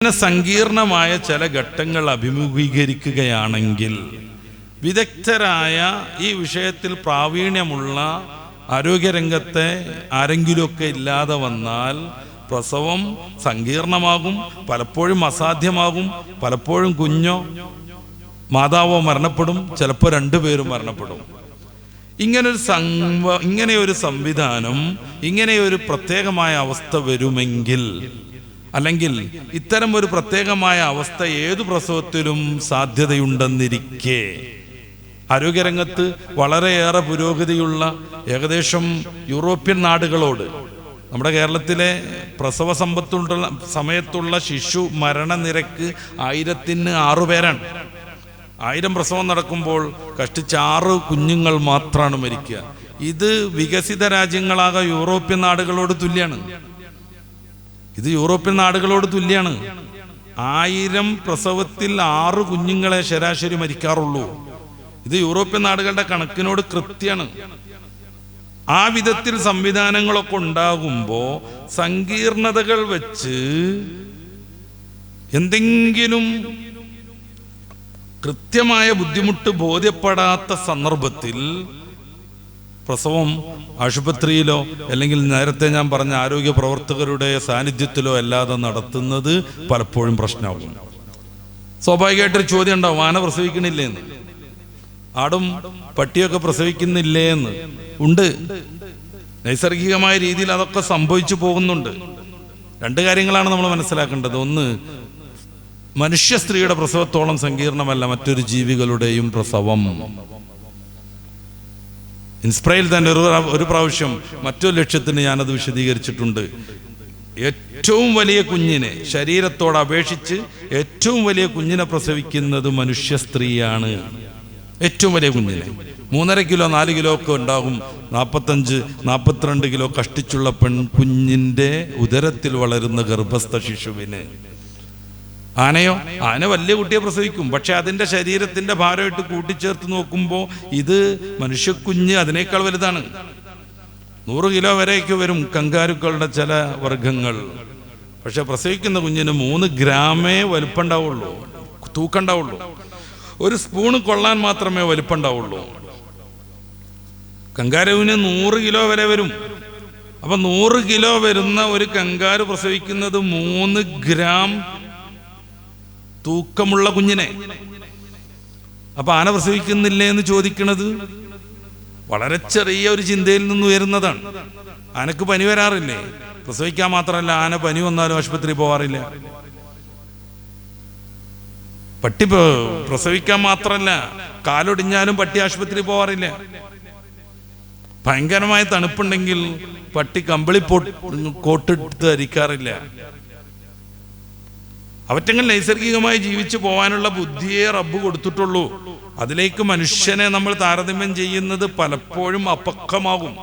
ഇങ്ങനെ സങ്കീർണമായ ചില ഘട്ടങ്ങൾ അഭിമുഖീകരിക്കുകയാണെങ്കിൽ വിദഗ്ധരായ ഈ വിഷയത്തിൽ പ്രാവീണ്യമുള്ള ആരോഗ്യരംഗത്തെ ആരെങ്കിലുമൊക്കെ ഇല്ലാതെ വന്നാൽ പ്രസവം സങ്കീർണമാകും പലപ്പോഴും അസാധ്യമാകും പലപ്പോഴും കുഞ്ഞോ മാതാവോ മരണപ്പെടും ചിലപ്പോൾ രണ്ടുപേരും മരണപ്പെടും. ഇങ്ങനൊരു സംവ ഇങ്ങനെയൊരു സംവിധാനം ഇങ്ങനെയൊരു പ്രത്യേകമായ അവസ്ഥ വരുമെങ്കിൽ അല്ലെങ്കിൽ ഇത്തരം ഒരു പ്രത്യേകമായ അവസ്ഥ ഏതു പ്രസവത്തിലും സാധ്യതയുണ്ടെന്നിരിക്കെ. ആരോഗ്യരംഗത്ത് വളരെയേറെ പുരോഗതിയുള്ള ഏകദേശം യൂറോപ്യൻ നാടുകളോട് നമ്മുടെ കേരളത്തിലെ പ്രസവ സമ്പത്തുള്ള സമയത്തുള്ള ശിശു മരണനിരക്ക് ആയിരത്തിന് ആറു പേരാണ്. ആയിരം പ്രസവം നടക്കുമ്പോൾ കഷ്ടിച്ച് ആറ് കുഞ്ഞുങ്ങൾ മാത്രമാണ് മരിക്കുക. ഇത് വികസിത രാജ്യങ്ങളാകെ യൂറോപ്യൻ നാടുകളോട് തുല്യാണ്. ഇത് യൂറോപ്യൻ നാടുകളോട് തുല്യാണ്. ആയിരം പ്രസവത്തിൽ ആറ് കുഞ്ഞുങ്ങളെ ശരാശരി മരിക്കാറുള്ളൂ. ഇത് യൂറോപ്യൻ നാടുകളുടെ കണക്കിനോട് കൃത്യമാണ്. ആ വിധത്തിൽ സംവിധാനങ്ങളൊക്കെ ഉണ്ടാകുമ്പോൾ സങ്കീർണതകൾ വെച്ച് എന്തെങ്കിലും കൃത്യമായ ബുദ്ധിമുട്ട് ബോധ്യപ്പെടാത്ത സന്ദർഭത്തിൽ പ്രസവം ആശുപത്രിയിലോ അല്ലെങ്കിൽ നേരത്തെ ഞാൻ പറഞ്ഞ ആരോഗ്യ പ്രവർത്തകരുടെ സാന്നിധ്യത്തിലോ അല്ലാതെ നടത്തുന്നത് പലപ്പോഴും പ്രശ്നമാകും. സ്വാഭാവികമായിട്ടൊരു ചോദ്യം ഉണ്ടാവും ആന പ്രസവിക്കണില്ലേ എന്ന്. ആടും പട്ടിയൊക്കെ പ്രസവിക്കുന്നില്ലേ എന്ന്. ഉണ്ട്. നൈസർഗികമായ രീതിയിൽ അതൊക്കെ സംഭവിച്ചു പോകുന്നുണ്ട്. രണ്ട് കാര്യങ്ങളാണ് നമ്മൾ മനസ്സിലാക്കേണ്ടത്. ഒന്ന് മനുഷ്യ സ്ത്രീയുടെ പ്രസവത്തോളം സങ്കീർണമല്ല മറ്റൊരു ജീവികളുടെയും പ്രസവം. ഇൻസ്പ്രയിൽ തന്നെ ഒരു ഒരു പ്രാവശ്യം മറ്റൊരു ലക്ഷ്യത്തിന് ഞാനത് വിശദീകരിച്ചിട്ടുണ്ട്. ഏറ്റവും വലിയ കുഞ്ഞിനെ ശരീരത്തോട് അപേക്ഷിച്ച് ഏറ്റവും വലിയ കുഞ്ഞിനെ പ്രസവിക്കുന്നത് മനുഷ്യ സ്ത്രീയാണ്. ഏറ്റവും വലിയ കുഞ്ഞിനെ. മൂന്നര കിലോ നാല് കിലോ ഒക്കെ ഉണ്ടാകും. നാൽപ്പത്തഞ്ച് നാൽപ്പത്തിരണ്ട് കിലോ കഷ്ടിച്ചുള്ള പെൺ കുഞ്ഞിന്റെ ഉദരത്തിൽ വളരുന്ന ഗർഭസ്ഥ ശിശുവിന്. ആനയോ? ആന വലിയ കുട്ടിയെ പ്രസവിക്കും. പക്ഷെ അതിന്റെ ശരീരത്തിന്റെ ഭാരമായിട്ട് കൂട്ടിച്ചേർത്ത് നോക്കുമ്പോൾ ഇത് മനുഷ്യക്കുഞ്ഞ് അതിനേക്കാൾ വലുതാണ്. നൂറ് കിലോ വരെയൊക്കെ വരും കങ്കാരുക്കളുടെ ചില വർഗങ്ങൾ പക്ഷെ പ്രസവിക്കുന്ന കുഞ്ഞിന് മൂന്ന് ഗ്രാമേ വലുപ്പുണ്ടാവുള്ളൂ. തൂക്കണ്ടാവുള്ളൂ. ഒരു സ്പൂണ് കൊള്ളാൻ മാത്രമേ വലുപ്പുണ്ടാവുള്ളൂ. കങ്കാരുവിന് നൂറ് കിലോ വരെ വരും. അപ്പൊ നൂറ് കിലോ വരുന്ന ഒരു കങ്കാരു പ്രസവിക്കുന്നത് മൂന്ന് ഗ്രാം തൂക്കമുള്ള കുഞ്ഞിനെ. അപ്പൊ ആന പ്രസവിക്കുന്നില്ലേ എന്ന് ചോദിക്കുന്നത് വളരെ ചെറിയ ഒരു ചിന്തയിൽ നിന്ന് ഉയരുന്നതാണ്. ആനക്ക് പനി വരാറില്ലേ? പ്രസവിക്കാൻ മാത്രമല്ല ആന പനി വന്നാലും ആശുപത്രി പോവാറില്ല. പട്ടി പ്രസവിക്കാൻ മാത്രമല്ല കാലൊടിഞ്ഞാലും പട്ടി ആശുപത്രി പോവാറില്ല. ഭയങ്കരമായ തണുപ്പുണ്ടെങ്കിൽ പട്ടി കമ്പിളി കോട്ടെടുത്ത് ധരിക്കാറില്ല അവറ്റങ്ങൾ നൈസർഗികമായി ജീവിച്ചു പോകാനുള്ള ബുദ്ധിയെ റബ്ബ് കൊടുത്തിട്ടുള്ളൂ. അതിലേക്ക് മനുഷ്യനെ നമ്മൾ താരതമ്യം ചെയ്യുന്നത് പലപ്പോഴും അപക്വമാകും.